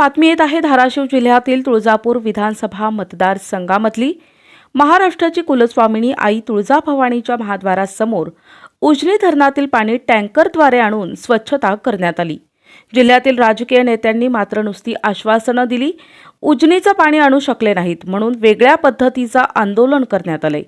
बातमी येत आहे धाराशिव जिल्ह्यातील तुळजापूर विधानसभा मतदारसंघामधली. महाराष्ट्राची कुलस्वामिनी आई तुळजाभवानीच्या महाद्वारासमोर उजनी धरणातील पाणी टँकरद्वारे आणून स्वच्छता करण्यात आली. जिल्ह्यातील राजकीय नेत्यांनी मात्र नुसती आश्वासनं दिली उजनीचं पाणी आणू शकले नाहीत म्हणून वेगळ्या पद्धतीचं आंदोलन करण्यात आलंय.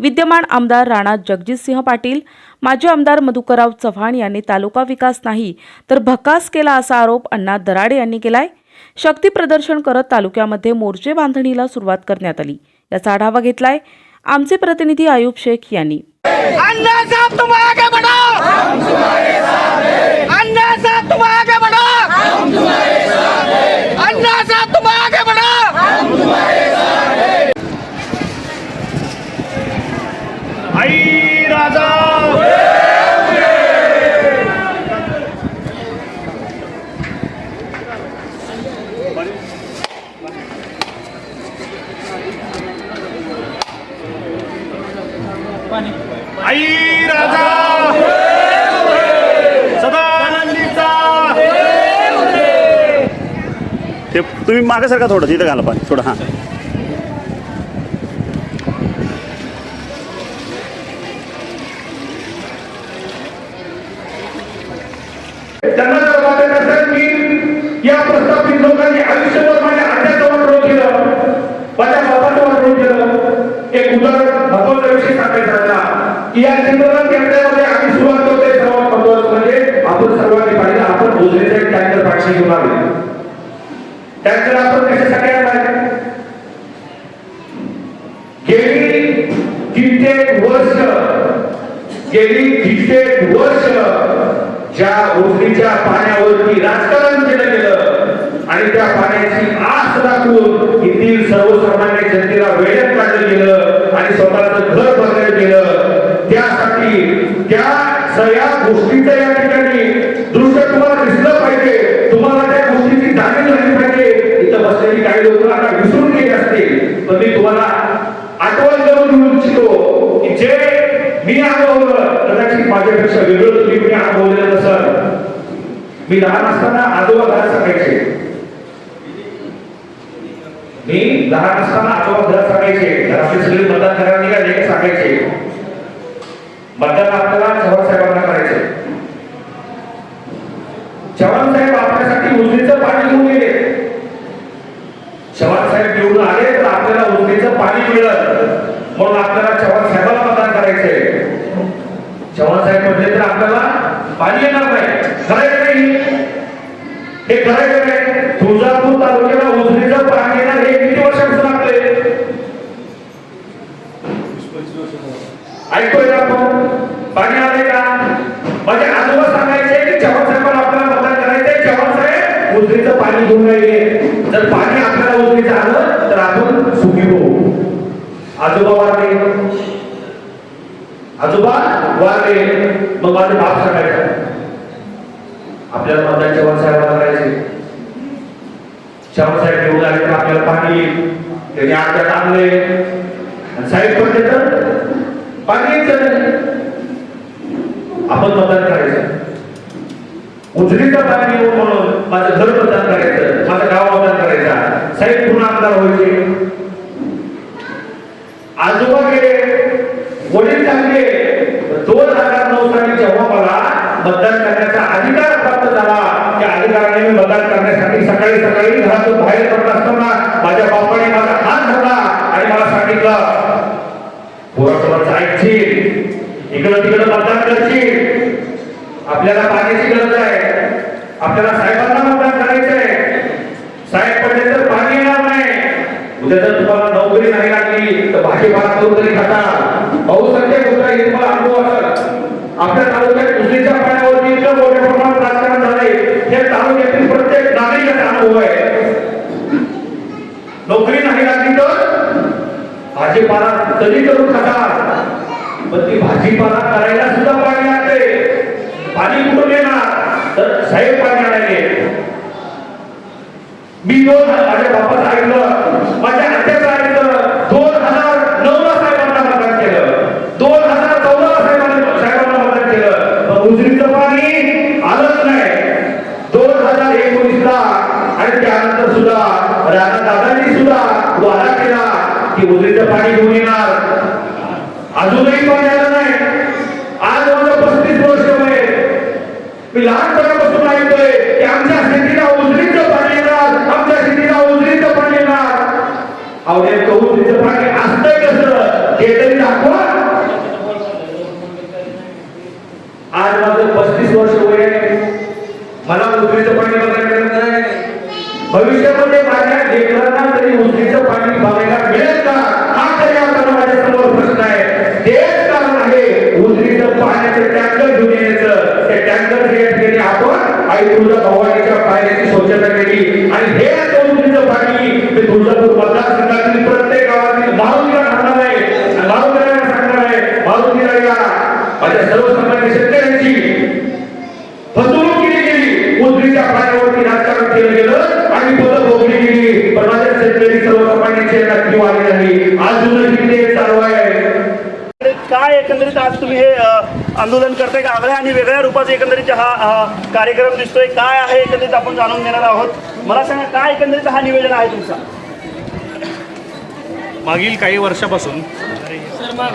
विद्यमान आमदार राणा जगजितसिंह पाटील माजी आमदार मधुकरराव चव्हाण यांनी तालुका विकास नाही तर भकास केला असा आरोप अण्णा दराडे यांनी केलाय. शक्ती प्रदर्शन करत तालुक्यामध्ये मोर्चे बांधणीला सुरुवात करण्यात आली. याचा आढावा घेतलाय आमचे प्रतिनिधी आयुब शेख यांनी. अन्ना साहब ते तुम्ही मागासारखा थोडं तिथं घाला पाणी थोडं हां त्यांना जर वाटत असेल की या प्रस्थापित लोकांनी आयुष्यभर माझ्या आज्याचं वाटोळ केलं माझ्या बाबाचं वाटोळ केलं एक उदाहरण महत्त्वाचा विषय सांगायचा झाला की या चिंतन केंद्रामध्ये आम्ही सुरुवात करतोय सर्वात महत्वाचं म्हणजे आपण सर्वांनी पाहिलं आपण भोजनेचे एक टँकर पाचशे घेऊन आले टँकर आपण कशासाठी आणलाय गेली कित्येक वर्ष गेली कित्येक वर्ष ज्या ओसरीच्या पाण्यावरती राजकारण केलं गेलं आणि त्या पाण्याची आस दाखवून येथील सर्वसामान्य जनतेला वेळेत काढलं गेलं आणि स्वतःचं घर बांधलं गेलं. त्यासाठी त्या सगळ्या गोष्टीचं या ठिकाणी दृश्य तुम्हाला दिसलं पाहिजे तुम्हाला त्या गोष्टीची जाणीव झाली पाहिजे इथं बसलेली काही लोक आता विसरून गेले असतील पण मी तुम्हाला आठवण करून देऊ इच्छितो की जे मी अनुभवलं कदाचित माझ्यापेक्षा वेगळं तुम्ही कोणी अनुभवलेलं नसल मी लहान असताना आजोबा घरात सांगायचे मी लहान असताना आजोबा घर सांगायचे. घरातले सगळे मतदान करायला निघाले की सांगायचे. मतदान आपल्याला चव्हाण साहेबांना करायचे. चव्हाण साहेब आपल्यासाठी उजनीचं पाणी घेऊन गेले. चव्हाण साहेब निवडून आले तर आपल्याला उजनीचं पाणी मिळत म्हणून आपल्याला चव्हाण साहेबाला मतदान करायचे चव्हाण साहेब म्हटले तर आपल्याला पाणी येणार नाही. करायचं नाही. हे करायचं नाही तुळजापूर तालुक्याला उजनीचं पाणी येणार हे किती वर्षापासून आपले ऐकतोय का आपण पाणी आले का माझे म्हणजे आजोबा सांगायचे की चव्हाण साहेबांना आपल्याला मतदान करायचंय. चव्हाण साहेब उजरीचं पाणी घेऊन राहिले. जर पाणी आपल्याला उजरीचं आलं तर आपण सुखी होऊ. आजोबा वारले. आजोबा वारले. मग माझे बाप सांगायचा. आपल्याला मतदान चव्हाण साहेबांना करायचे चव्हाण साहेब घेऊन आले तर आपल्याला पाणी येईल. त्यांनी आमच्यात आणले साहेब पण देतात पाणी येत. आपण मतदान करायचं. उजनीचं पाणी येऊ म्हणून माझं घर मतदान करायचं माझं गाव मतदान करायचा. साहेब पुन्हा आमदार व्हायचे. आजोबा गेले वडील चांगले दोन हजार नऊ साली जेव्हा मला मतदान करण्याचा अधिकार प्राप्त झाला त्या अधिकाराने मी मतदान करण्यासाठी सकाळी सकाळी घरातून बाहेर पडत असताना माझ्या बापाने माझा हात धरला आणि मला सांगितलं पोरासोबत ऐकशील इकडं तिकडं मतदान करशील. आपल्याला पाण्याची गरज आहे. आपल्याला साहेबांना मतदान करायचंय साहेब पडले तर पाणी येणार नाही. उद्या जर तुम्हाला नोकरी नाही लागली तर भाजीपाला करून तरी खाता. बहुसंख्य गोष्ट हे तुम्हाला अनुभव असेल आपल्या तालुक्यात दुसरीच्या पाण्यावरती इतकं मोठ्या प्रमाणात राजकारण झाले हे तालुक्यातील प्रत्येक नागरिकाचा अनुभव आहे. नोकरी नाही लागली तर भाजीपाला तरी करून खाता? पण ती भाजीपाला करायला सुद्धा पाणी लागते. पाणी कुठून येणार? तर साहेब पाणी आणायले मी दोन माझ्या बापात ऐकलं. माझ्या आत्याचं ऐकलं दोन हजार नऊ ला साहेबांना मतदान केलं दोन हजार चौदा ला साहेबांना साहेबांना मतदान केलं पण उजनीचं पाणी आलंच नाही दोन हजार एकोणीस ला आणि त्यानंतर उजनीचं पाणी घेऊन येणार अजूनही पाणी आलं नाही आज माझं पस्तीस वर्ष वय मी लहानपणापासून ऐकतोय की आमच्या शेतीला उजनीचं पाणी येणार आमच्या शेतीला उजनीचं पाणी येणार अहो नेमकं उजनीचं पाणी असतंय कसं हे तरी दाखवा आज माझं पस्तीस वर्ष वय आहे मला उजनीचं पाणी बघायला मिळत नाही भविष्यामध्ये माझ्या लेकरांना तरी उजनीचं पाणी बघायला मिळेल का? हा तरी आता माझ्यासमोर प्रश्न आहे. तेच कारण आहे उजनीचं पाण्याचं टँकर घेऊन येण्याचं ते टँकर घेण्यासाठी आपण आई तुझ्या भवानीच्या पाण्याची स्वच्छता केली. आणि हे आता उजनीचं पाणी ते तुळजापूर मतदारसंघातील प्रत्येक गावातील मारुतीला सांगणार आहे. आणि मारुतीला सांगणार आहे मारुतीला या माझ्या सर्व आंदोलन करताय का? आगळ्या आणि वेगळ्या रूपाचा एकंदरीत हा कार्यक्रम दिसतोय. काय आहे एकंदरीत आपण जाणून घेणार आहोत. मला सांगा काय एकंदरीत हा निवेदन आहे तुमचा? मागील काही वर्षापासून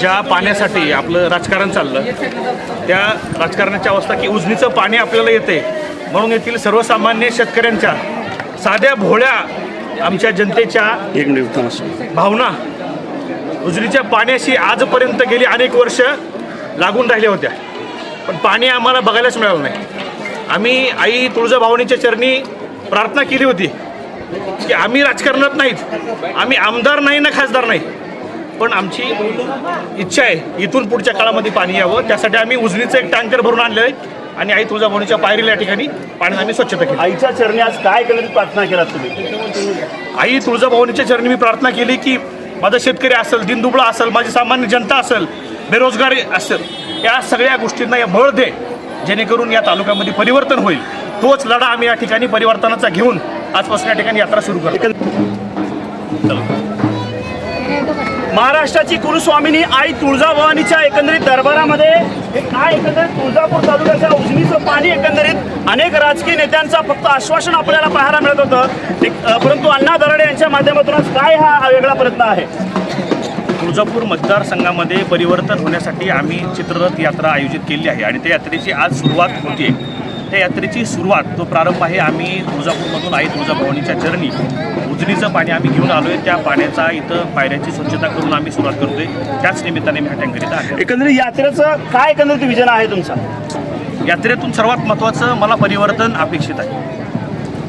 ज्या पाण्यासाठी आपलं राजकारण चाललं त्या राजकारणाची अवस्था की उजनीचं पाणी आपल्याला येते म्हणून येथील सर्वसामान्य शेतकऱ्यांच्या साध्या भोळ्या आमच्या जनतेच्या. भावना उजनीच्या पाण्याशी आजपर्यंत गेली अनेक वर्ष. लागून राहिल्या होत्या. पण पाणी आम्हाला बघायलाच मिळालं नाही. आम्ही आई तुळजाभवानीच्या चरणी प्रार्थना केली होती की आम्ही राजकारणात नाहीत. आम्ही आमदार नाही ना खासदार नाही. पण आमची इच्छा आहे इथून पुढच्या काळामध्ये पाणी यावं. त्यासाठी आम्ही उजनीचं एक टँकर भरून आणलं आहे आणि आई तुळजाभवानीच्या पायरीला या ठिकाणी पाण्यात आम्ही स्वच्छता केली. आईच्या चरणी आज काय एकंदरीत प्रार्थना केलात तुम्ही? आई तुळजाभवानीच्या चरणी मी प्रार्थना केली की माझा शेतकरी असेल दिनदुबळा असेल माझी सामान्य जनता असेल बेरोजगारी असेल या सगळ्या गोष्टींना या बळ दे जेणेकरून या तालुक्यामध्ये परिवर्तन होईल. तोच लढा आम्ही या ठिकाणी परिवर्तनाचा घेऊन आजपासून या ठिकाणी यात्रा सुरू करतो. महाराष्ट्राची कुलस्वामिनी आई तुळजाभवानीच्या एकंदरीत दरबारामध्ये काय एकंदरीत तुळजापूर तालुक्याच्या उजनीचं पाणी एकंदरीत अनेक राजकीय नेत्यांचा फक्त आश्वासन आपल्याला पाहायला मिळत होतं. परंतु अण्णा दराडे यांच्या माध्यमातूनच काय हा वेगळा प्रयत्न आहे? तुळजापूर मतदारसंघामध्ये परिवर्तन होण्यासाठी आम्ही चित्ररथ यात्रा आयोजित केली आहे आणि त्या यात्रेची आज सुरुवात होती त्या यात्रेची सुरुवात तो प्रारंभ आहे आम्ही तुळजापूरमधून आई तुळजाभवानीच्या चरणी उजनीचं पाणी आम्ही घेऊन आलो आहे त्या पाण्याचा इथं पायऱ्याची स्वच्छता करून आम्ही सुरुवात करतोय. त्याच निमित्ताने मी हा टँकर इथं आहे. एकंदरीत यात्रेचं काय एकंदरीत विजन आहे तुमचा? यात्रेतून सर्वात महत्त्वाचं मला परिवर्तन अपेक्षित आहे.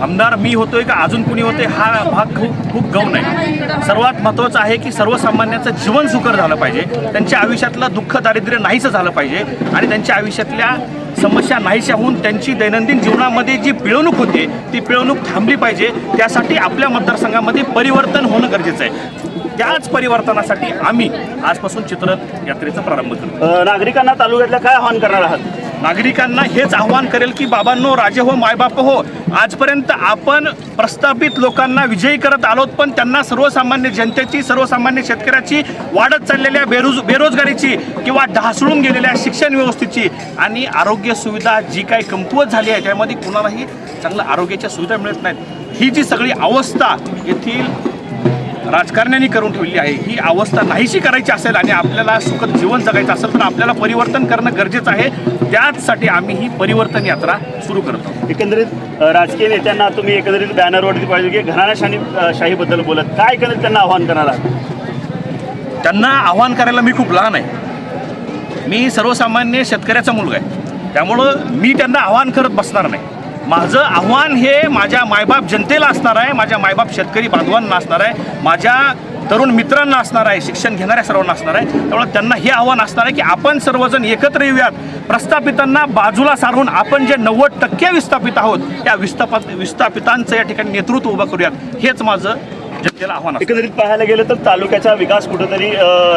आमदार मी होतोय का अजून कुणी होते हा भाग खूप खूप गौण आहे. सर्वात महत्त्वाचं आहे की सर्वसामान्यांचं जीवन सुकर झालं पाहिजे. त्यांच्या आयुष्यातलं दुःख दारिद्र्य नाहीसं झालं पाहिजे. आणि त्यांच्या आयुष्यातल्या समस्या नाहीशा होऊन त्यांची दैनंदिन जीवनामध्ये जी पिळवणूक होते ती पिळवणूक थांबली पाहिजे. त्यासाठी आपल्या मतदारसंघामध्ये परिवर्तन होणं गरजेचं आहे. त्याच परिवर्तनासाठी आम्ही आजपासून चित्रत यात्रेचा प्रारंभ करतो. नागरिकांना तालुक्यातल्या काय आवाहन करणार आहात? नागरिकांना हेच आव्हान करेल की बाबांनो राजे हो मायबाप हो. आजपर्यंत आपण प्रस्थापित लोकांना विजयी करत आलोत पण त्यांना सर्वसामान्य जनतेची सर्वसामान्य शेतकऱ्याची वाढत चाललेल्या बेरोज बेरोजगारीची किंवा ढासळून गेलेल्या शिक्षण व्यवस्थेची. आणि आरोग्य सुविधा जी काही कमकुवत झाली आहे त्यामध्ये कुणालाही चांगलं आरोग्याच्या सुविधा मिळत नाहीत. ही जी सगळी अवस्था येथील राजकारण्यांनी करून ठेवली आहे. ही अवस्था नाहीशी करायची असेल आणि आपल्याला सुखद जीवन जगायचं असेल तर आपल्याला परिवर्तन करणं गरजेचं आहे. त्याचसाठी आम्ही ही परिवर्तन यात्रा सुरू करतो. एकंदरीत राजकीय नेत्यांना तुम्ही एकंदरीत बॅनरवरती पाहिजे की घराण्याशाही शाहीबद्दल बोलत. काय एकंदरीत त्यांना आव्हान करणार? आहात त्यांना आव्हान करायला मी खूप लहान आहे. मी सर्वसामान्य शेतकऱ्याचा मुलगा आहे. त्यामुळं मी त्यांना आव्हान करत बसणार नाही. माझं आव्हान हे माझ्या मायबाप जनतेला असणार आहे माझ्या मायबाप शेतकरी बांधवांना असणार आहे माझ्या तरुण मित्रांना असणार आहे शिक्षण घेणाऱ्या सर्वांना असणार आहे. त्यामुळे त्यांना हे आव्हान असणार आहे की आपण सर्वजण एकत्र येऊयात. प्रस्थापितांना बाजूला सारून आपण जे नव्वद टक्के विस्थापित आहोत त्या विस्थापित विस्थापितांचं या ठिकाणी नेतृत्व उभं करूयात. हेच माझं जनतेला आव्हान एकंदरीत पाहायला गेलं तर तालुक्याचा विकास कुठेतरी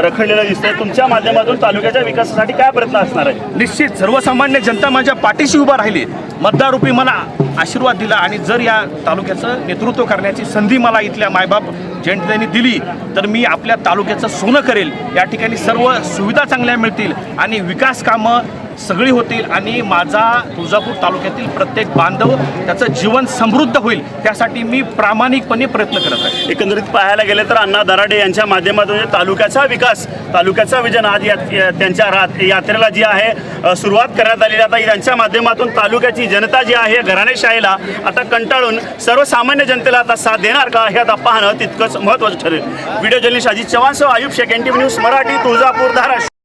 रखडलेला दिसतोय. तुमच्या माध्यमातून तालुक्याच्या विकासासाठी काय प्रयत्न असणार आहे? निश्चित. सर्वसामान्य जनता माझ्या पाठीशी उभा राहिली. मतदाररूपी मला आशीर्वाद दिला आणि जर या तालुक्याचं नेतृत्व करण्याची संधी मला इथल्या मायबाप जनतेने दिली तर मी आपल्या तालुक्याचं सोनं करेल. या ठिकाणी सर्व सुविधा चांगल्या मिळतील आणि विकास कामं सगळी होतील आणि माझा तुळजापूर तालुक्यातील प्रत्येक बांधव त्याचं जीवन समृद्ध होईल त्यासाठी मी प्रामाणिकपणे प्रयत्न करत आहे. एकंदरीत पाहायला गेले तर अण्णा दराडे यांच्या माध्यमातून म्हणजे तालुक्याचा विकास तालुक्याचा विजन आज या त्यांच्या रात यात्रेला जी आहे सुरुवात करण्यात आलेली आता त्यांच्या माध्यमातून तालुक्याची जनता जी आहे घराणेशाहीला आता कंटाळून सर्वसामान्य जनतेला आता साथ देणार का हे आता पाहणं तितकंच महत्त्वाचं ठरेल. Video journalist Ajit चव्हाणसह Ayub Shaikh N T news Marathi Tuljapur Dharashiv.